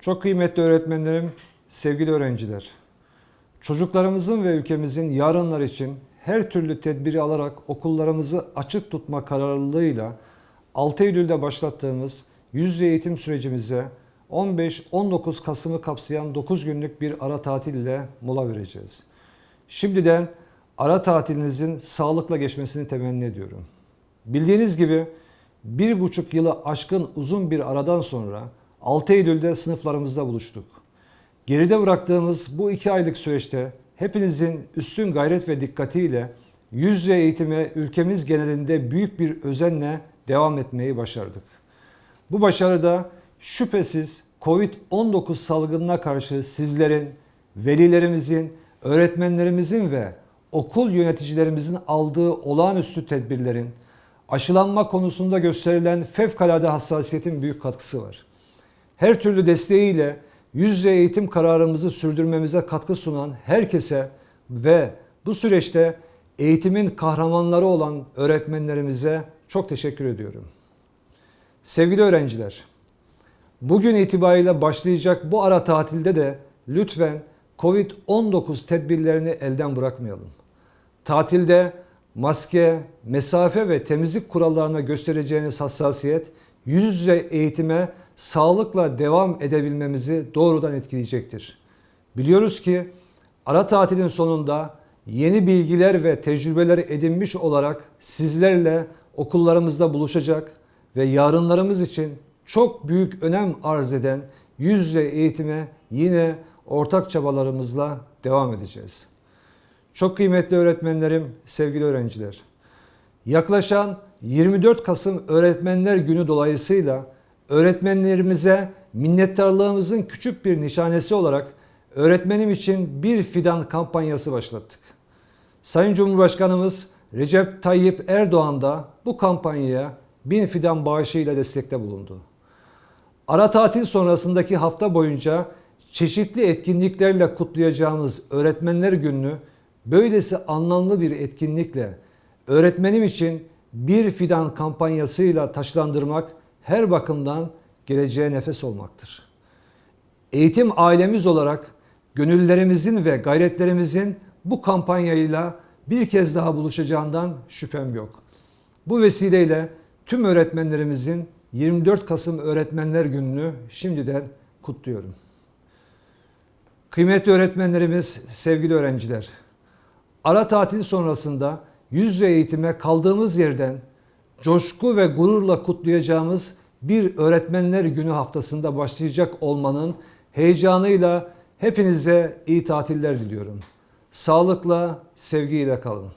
Çok kıymetli öğretmenlerim, sevgili öğrenciler. Çocuklarımızın ve ülkemizin yarınlar için her türlü tedbiri alarak okullarımızı açık tutma kararlılığıyla 6 Eylül'de başlattığımız yüz eğitim sürecimize 15-19 Kasım'ı kapsayan 9 günlük bir ara tatil ile mola vereceğiz. Şimdiden ara tatilinizin sağlıkla geçmesini temenni ediyorum. Bildiğiniz gibi bir buçuk yılı aşkın uzun bir aradan sonra 6 Eylül'de sınıflarımızda buluştuk. Geride bıraktığımız bu iki aylık süreçte hepinizin üstün gayret ve dikkatiyle yüz yüze eğitime ülkemiz genelinde büyük bir özenle devam etmeyi başardık. Bu başarıda şüphesiz Covid-19 salgınına karşı sizlerin, velilerimizin, öğretmenlerimizin ve okul yöneticilerimizin aldığı olağanüstü tedbirlerin, aşılanma konusunda gösterilen fevkalade hassasiyetin büyük katkısı var. Her türlü desteğiyle yüz yüze eğitim kararımızı sürdürmemize katkı sunan herkese ve bu süreçte eğitimin kahramanları olan öğretmenlerimize çok teşekkür ediyorum. Sevgili öğrenciler, bugün itibariyle başlayacak bu ara tatilde de lütfen Covid-19 tedbirlerini elden bırakmayalım. Tatilde maske, mesafe ve temizlik kurallarına göstereceğiniz hassasiyet yüz yüze eğitime sağlıkla devam edebilmemizi doğrudan etkileyecektir. Biliyoruz ki ara tatilin sonunda yeni bilgiler ve tecrübeler edinmiş olarak sizlerle okullarımızda buluşacak ve yarınlarımız için çok büyük önem arz eden yüz yüze eğitime yine ortak çabalarımızla devam edeceğiz. Çok kıymetli öğretmenlerim, sevgili öğrenciler. Yaklaşan 24 Kasım Öğretmenler Günü dolayısıyla öğretmenlerimize minnettarlığımızın küçük bir nişanesi olarak öğretmenim için bir fidan kampanyası başlattık. Sayın Cumhurbaşkanımız Recep Tayyip Erdoğan da bu kampanyaya bin fidan bağışıyla destekte bulundu. Ara tatil sonrasındaki hafta boyunca çeşitli etkinliklerle kutlayacağımız Öğretmenler Günü'nü böylesi anlamlı bir etkinlikle öğretmenim için bir fidan kampanyasıyla taşlandırmak her bakımdan geleceğe nefes olmaktır. Eğitim ailemiz olarak gönüllerimizin ve gayretlerimizin bu kampanyayla bir kez daha buluşacağından şüphem yok. Bu vesileyle tüm öğretmenlerimizin 24 Kasım Öğretmenler Günü'nü şimdiden kutluyorum. Kıymetli öğretmenlerimiz, sevgili öğrenciler, ara tatil sonrasında yüz yüze eğitime kaldığımız yerden coşku ve gururla kutlayacağımız bir Öğretmenler Günü haftasında başlayacak olmanın heyecanıyla hepinize iyi tatiller diliyorum. Sağlıkla, sevgiyle kalın.